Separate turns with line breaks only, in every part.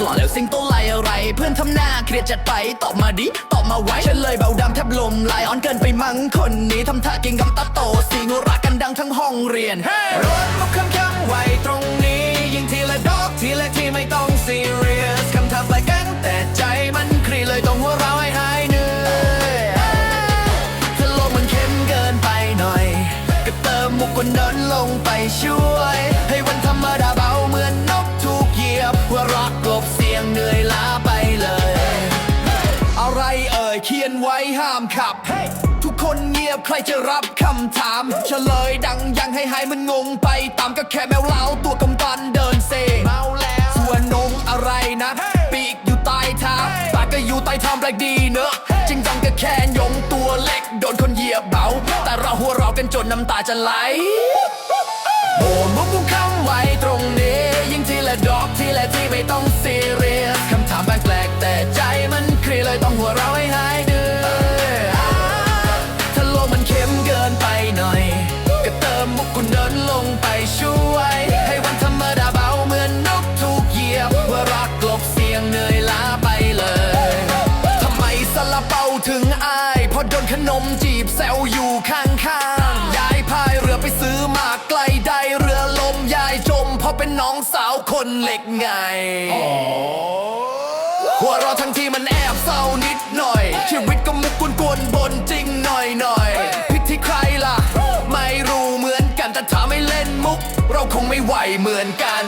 กอดแล้วสิงตัวลอยอะไร เพื่อนทำหน้าเครียดจัดไปตอบมาดิตอบมาไว้ฉันเลยเบาดำแทบลมไหลอ่อนเกินไปมั้งคนนี้ทำท่าเก่งกำตาโตสีงรักกันดังทั้งห้องเรียนรถมุกคำคำไว้ตรงนี้ ยิงทีละดอกทีละทีไม่ต้องซีเรียสคำทักไปกันแต่ใจมันคลีเลยต้องหัวเราให้หายเหนื่อยถ้าโลกมันเข้มเกินไปหน่อย ก็เติมมุกกว่านั้นลงไปช่วย ให้วันธรรมดาบา เอ่ยเขียนไว้ห้ามขับทุกคนเงียบใครจะรับคำถาม เฉลยดังยังให้หายมันงงไป ตามก็แค่แมวเล้าตัวกำปั้นเดินเซเมาแล้วส่วนนงอะไรนะปีกอยู่ใต้เท้าปากก็อยู่ใต้เท้าแปลกดีเนอะจริงจังก็แค่ยงตัวเล็กโดนคนเหยียบเบาแต่เราหัวเราะกันจนน้ำตาจะไหลโอ้มุกมุกคำไว้ตรงนี้ยิ่งทีละดอกทีละที่ไม่ต้องซีเรีย เดินลงไปช่วย ให้วันธรรมดาเบาเหมือนนกถูกเหยียบหัวรักกลบเสียงเหนื่อยล้าไปเลยทำไมสลาเปาถึงอายพราะโดนขนมจีบแซวอยู่ข้างๆยายพายเรือไปซื้อมาไกลได้เรือลมยายจมเพราะเป็นน้องสาวคนเล็กไงหัวเราะทั้งที่มันแอบ เราคงไม่ไหวเหมือนกัน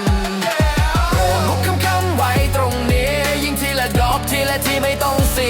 โปรดมุกคำคำไว้ตรงนี้ ยิ่งทีละดอกทีละทีไม่ต้องซี